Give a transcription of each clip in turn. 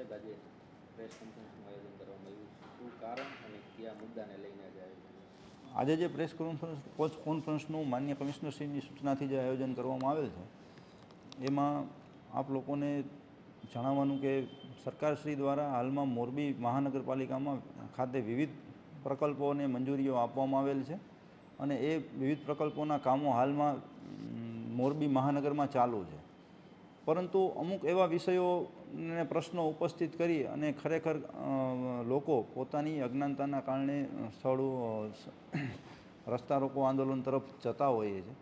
સાહેબ, આજે પ્રેસ કોન્ફરન્સનું આયોજન કરવામાં આવ્યું શું કારણ અને કયા મુદ્દાને લઈને આજે આયોજન આજે જે પ્રેસ કોન્ફરન્સ પોસ્ટ કોન્ફરન્સનું માન્ય કમિશનરશ્રીની સૂચનાથી જે આયોજન કરવામાં આવેલ છે, એમાં આપ લોકોને જણાવવાનું કે સરકારશ્રી દ્વારા હાલમાં મોરબી મહાનગરપાલિકામાં ખાતે વિવિધ પ્રકલ્પોને મંજૂરીઓ આપવામાં આવેલ છે અને એ વિવિધ પ્રકલ્પોના કામો હાલમાં મોરબી મહાનગરમાં ચાલુ છે. પરંતુ અમુક એવા વિષયોને પ્રશ્નો ઉપસ્થિત કરી અને ખરેખર લોકો પોતાની અજ્ઞાનતાના કારણે સ્થળો રસ્તા રોકો આંદોલન તરફ જતા હોઈએ છે.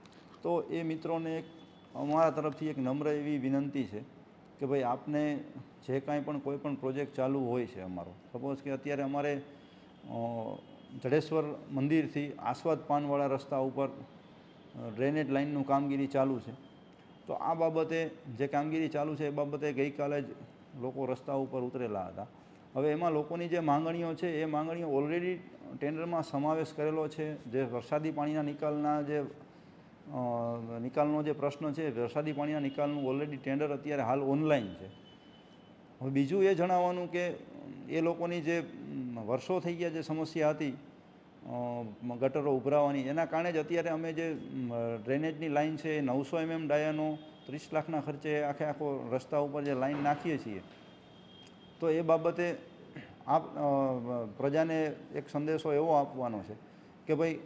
તો એ મિત્રોને એક, અમારા તરફથી એક નમ્ર એવી વિનંતી છે કે ભાઈ આપને જે કાંઈ પણ કોઈ પણ પ્રોજેક્ટ ચાલુ હોય છે અમારો. સપોઝ કે અત્યારે અમારે જડેશ્વર મંદિરથી આસ્વાદ પાનવાળા રસ્તા ઉપર ડ્રેનેજ લાઇનનું કામગીરી ચાલુ છે. તો આ બાબતે જે કામગીરી ચાલુ છે એ બાબતે ગઈકાલે જ લોકો રસ્તા ઉપર ઉતરેલા હતા. હવે એમાં લોકોની જે માંગણીઓ છે, એ માંગણીઓ ઓલરેડી ટેન્ડરમાં સમાવેશ કરેલો છે. જે વરસાદી પાણીના નિકાલના જે નિકાલનો જે પ્રશ્ન છે, વરસાદી પાણીના નિકાલનું ઓલરેડી ટેન્ડર અત્યારે હાલ ઓનલાઈન છે. હવે બીજું એ જણાવવાનું કે એ લોકોની જે વર્ષો થઈ ગયા જે સમસ્યા હતી ગટરો ઉભરાવાની. એના કારણે જ અત્યારે અમે જે ડ્રેનેજની લાઈન છે એ નવસો એમએમ ડાયાનો ત્રીસ લાખના ખર્ચે આખે આખો રસ્તા ઉપર જે લાઈન નાખીએ છીએ. તો એ બાબતે આપ પ્રજાને એક સંદેશો એવો આપવાનો છે કે ભાઈ,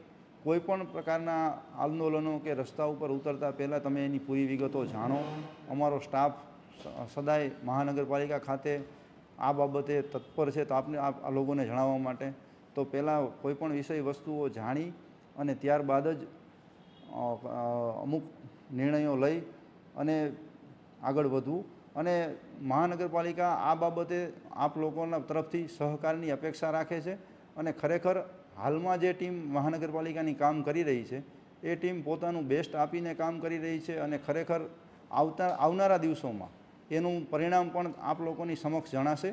કોઈપણ પ્રકારના આંદોલનો કે રસ્તા ઉપર ઉતરતા પહેલાં તમે એની પૂરી વિગતો જાણો. અમારો સ્ટાફ સદાય મહાનગરપાલિકા ખાતે આ બાબતે તત્પર છે. તો આપને આ લોકોને જણાવવા માટે તો પહેલાં કોઈપણ વિષય વસ્તુઓ જાણી અને ત્યારબાદ જ અમુક નિર્ણયો લઈ અને આગળ વધવું. અને મહાનગરપાલિકા આ બાબતે આપ લોકોના તરફથી સહકારની અપેક્ષા રાખે છે અને ખરેખર હાલમાં જે ટીમ મહાનગરપાલિકાની કામ કરી રહી છે, એ ટીમ પોતાનું બેસ્ટ આપીને કામ કરી રહી છે અને ખરેખર આવતા, આવનારા દિવસોમાં એનું પરિણામ પણ આપ લોકોની સમક્ષ જણાશે.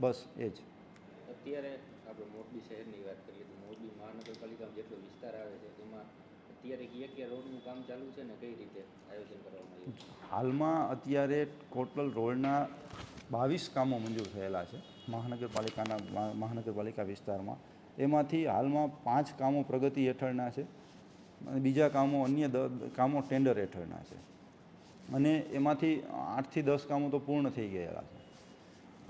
બસ એ જ. અત્યારે આપણે મોરબી શહેરની વાત કરીએ તો મોરબી મહાનગરપાલિકામાં જેટલો વિસ્તાર આવે છે, તેમાં અત્યારે કયા કયા રોડનું કામ ચાલુ છે ને કઈ રીતે આયોજન કરવામાં આવ્યું હાલમાં અત્યારે ટોટલ રોડના બાવીસ કામો મંજૂર થયેલા છે મહાનગરપાલિકાના મહાનગરપાલિકા વિસ્તારમાં. એમાંથી હાલમાં પાંચ કામો પ્રગતિ હેઠળના છે અને બીજા કામો અન્ય દ, કામો ટેન્ડર હેઠળના છે. અને એમાંથી આઠથી દસ કામો તો પૂર્ણ થઈ ગયેલા છે.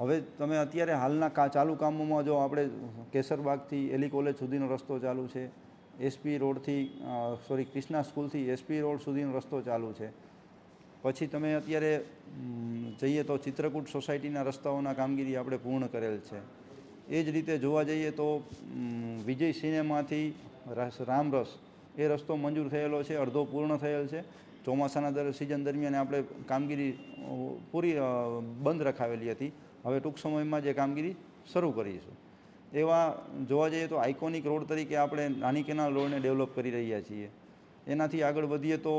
હવે તમે અત્યારે હાલના કા, ચાલુ કામોમાં જો આપણે કેસરબાગથી એલી કોલેજ સુધીનો રસ્તો ચાલુ છે એસપી રોડથી સોરી ક્રિષ્ના સ્કૂલથી એસપી રોડ સુધીનો રસ્તો ચાલુ છે. પછી તમે અત્યારે જઈએ તો ચિત્રકૂટ સોસાયટીના રસ્તાઓના કામગીરી આપણે પૂર્ણ કરેલ છે. એ જ રીતે જોવા જઈએ તો વિજય સિનેમાથી રામરસ એ રસ્તો મંજૂર થયેલો છે, અડધો પૂર્ણ થયેલ છે. ચોમાસાના દર, સિઝન દરમિયાન આપણે કામગીરી પૂરી બંધ રખાવેલી હતી. હવે ટૂંક સમયમાં જે કામગીરી શરૂ કરીશું. એવા જોવા જઈએ તો આઇકોનિક રોડ તરીકે આપણે નાની કેનાલ રોડને ડેવલપ કરી રહ્યા છીએ. એનાથી આગળ વધીએ તો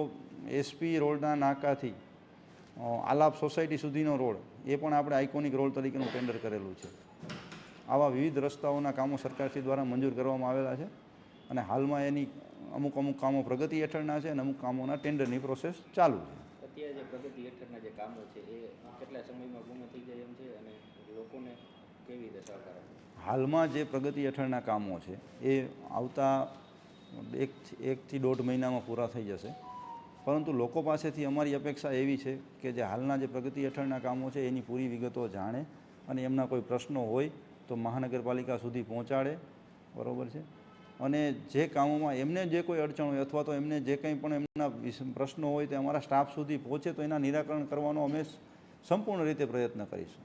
એસપી રોડના નાકાથી આલાપ સોસાયટી સુધીનો રોડ, એ પણ આપણે આઇકોનિક રોડ તરીકેનું ટેન્ડર કરેલું છે. આવા વિવિધ રસ્તાઓના કામો સરકારશ્રી દ્વારા મંજૂર કરવામાં આવેલા છે અને હાલમાં એની અમુક અમુક કામો પ્રગતિ હેઠળના છે અને અમુક કામોના ટેન્ડરની પ્રોસેસ ચાલુ છે. અત્યારે જે પ્રગતિ હેઠળના જે કામો છે એ કેટલા સમયમાં પૂર્ણ થઈ જાય લોકોને કેવી રીતે સહકાર હાલમાં જે પ્રગતિ હેઠળના કામો છે, એ આવતા એક એકથી દોઢ મહિનામાં પૂરા થઈ જશે. પરંતુ લોકો પાસેથી અમારી અપેક્ષા એવી છે કે જે હાલના જે પ્રગતિ હેઠળના કામો છે, એની પૂરી વિગતો જાણે અને એમના કોઈ પ્રશ્નો હોય તો મહાનગરપાલિકા સુધી પહોંચાડે. બરાબર છે? અને જે કામોમાં એમને જે કોઈ અડચણ હોય અથવા તો એમને જે કંઈ પણ એમના પ્રશ્નો હોય તે અમારા સ્ટાફ સુધી પહોંચે તો એના નિરાકરણ કરવાનો અમે સંપૂર્ણ રીતે પ્રયત્ન કરીશું.